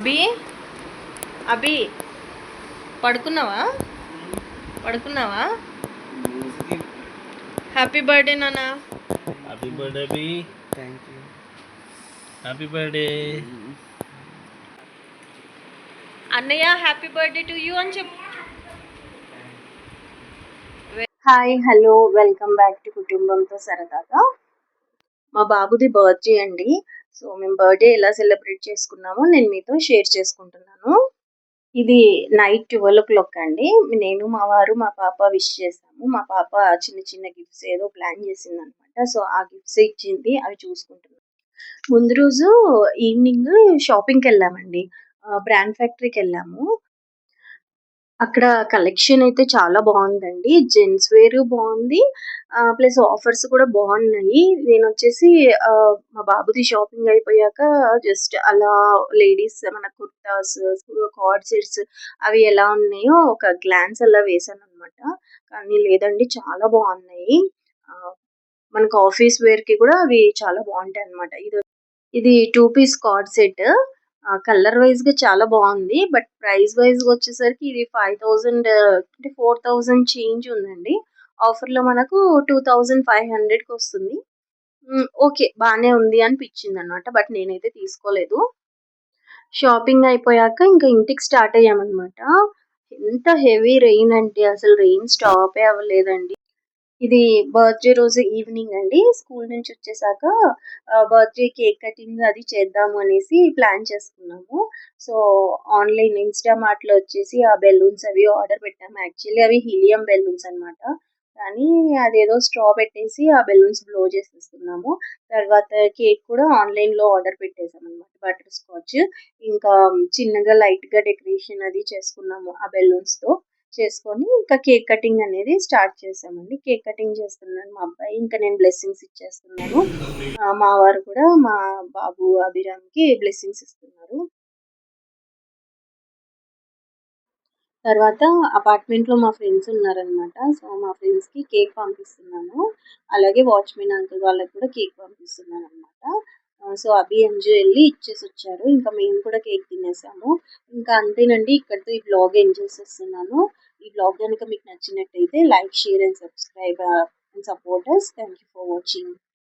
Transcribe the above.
అభి? అభి? పడుకున్నావా? పడుకున్నావా? Happy birthday నాన్న. Happy birthday B thank you happy birthday అన్నయ్య హ్యాపీ బర్త్డే టు యూ అని చెప్పు. Hi hello welcome back to కుటుంబంతో సరదాగా. మా బాబుది బర్త్డే అండి. సో మేము బర్త్డే ఎలా సెలబ్రేట్ చేసుకున్నామో నేను మీతో షేర్ చేసుకుంటున్నాను. ఇది నైట్ ట్వెల్వ్ ఓ క్లాక్ అండి. నేను మా వారు మా పాప విష్ చేసాము మా పాప చిన్న చిన్న గిఫ్ట్స్ ఏదో ప్లాన్ చేసింది అనమాట సో ఆ గిఫ్ట్స్ ఇచ్చింది అవి చూసుకుంటున్నాను. ముందు రోజు ఈవినింగ్ షాపింగ్కి వెళ్ళామండి. బ్రాండ్ ఫ్యాక్టరీకి వెళ్ళాము. అక్కడ కలెక్షన్ అయితే చాలా బాగుందండి. జెంట్స్ వేర్ బాగుంది. ప్లస్ ఆఫర్స్ కూడా బాగున్నాయి. నేను వచ్చేసి ఆ, మా బాబుది షాపింగ్ అయిపోయాక జస్ట్ అలా లేడీస్ మన కుర్తాస్ కార్డ్ సెట్స్ అవి ఎలా ఉన్నాయో ఒక గ్లాన్స్ అలా వేసాను అనమాట కానీ లేదండి చాలా బాగున్నాయి. ఆ, మనకు ఆఫీస్ వేర్కి కూడా అవి చాలా బాగుంటాయి అనమాట ఇది ఇది two piece cord set colour వైజ్గా చాలా బాగుంది. బట్ ప్రైస్ వైజ్గా వచ్చేసరికి ఇది ఫైవ్ థౌసండ్ అంటే ఫోర్ థౌసండ్ చేంజ్ ఉందండి. ఆఫర్లో మనకు టూ థౌసండ్ ఫైవ్ హండ్రెడ్కి వస్తుంది. ఓకే బానే ఉంది అనిపించింది అనమాట బట్ నేనైతే తీసుకోలేదు. షాపింగ్ అయిపోయాక ఇంకా ఇంటికి స్టార్ట్ అయ్యామన్నమాట. ఎంత హెవీ రెయిన్ అంటే అసలు రెయిన్ స్టాప్ అవ్వలేదండి. ఇది బర్త్డే రోజు ఈవినింగ్ అండి. స్కూల్ నుంచి వచ్చేసాక బర్త్డే కేక్ కటింగ్ అది చేద్దాము అనేసి ప్లాన్ చేసుకున్నాము. సో ఆన్లైన్ ఇన్స్టామార్ట్లో వచ్చేసి ఆ బెలూన్స్ అవి ఆర్డర్ పెట్టాము. యాక్చువల్లీ అవి హీలియం బెలూన్స్ అనమాట కానీ అదేదో స్ట్రా పెట్టేసి ఆ బెలూన్స్ బ్లో చేసేస్తున్నాము. తర్వాత కేక్ కూడా ఆన్లైన్లో ఆర్డర్ పెట్టేసాం అనమాట బటర్ స్కాచ్ ఇంకా చిన్నగా లైట్గా డెకరేషన్ అది చేసుకున్నాము ఆ బెలూన్స్తో చేసుకొని ఇంకా కేక్ కటింగ్ అనేది స్టార్ట్ చేసామండి కేక్ కటింగ్ చేస్తున్నాను మా అబ్బాయి. ఇంకా నేను బ్లెస్సింగ్స్ ఇచ్చేస్తున్నాను. మా వారు కూడా మా బాబు అభిరామ్కి బ్లెస్సింగ్స్ ఇస్తున్నారు. తర్వాత అపార్ట్మెంట్లో మా ఫ్రెండ్స్ ఉన్నారనమాట సో మా ఫ్రెండ్స్కి కేక్ పంపిస్తున్నాను. అలాగే వాచ్మెన్ అంకుల్ వాళ్ళకి కూడా కేక్ పంపిస్తున్నాను అనమాట సో అభి ఎంజు వెళ్ళి ఇచ్చేసి వచ్చారు ఇంకా మేము కూడా కేక్ తినేసాము. ఇంకా అంతేనండి ఇక్కడితో ఈ బ్లాగ్ ఏం చేసేస్తున్నాను. ఈ బ్లాగ్ కనుక మీకు నచ్చినట్టయితే like share and subscribe and supporters thank you for watching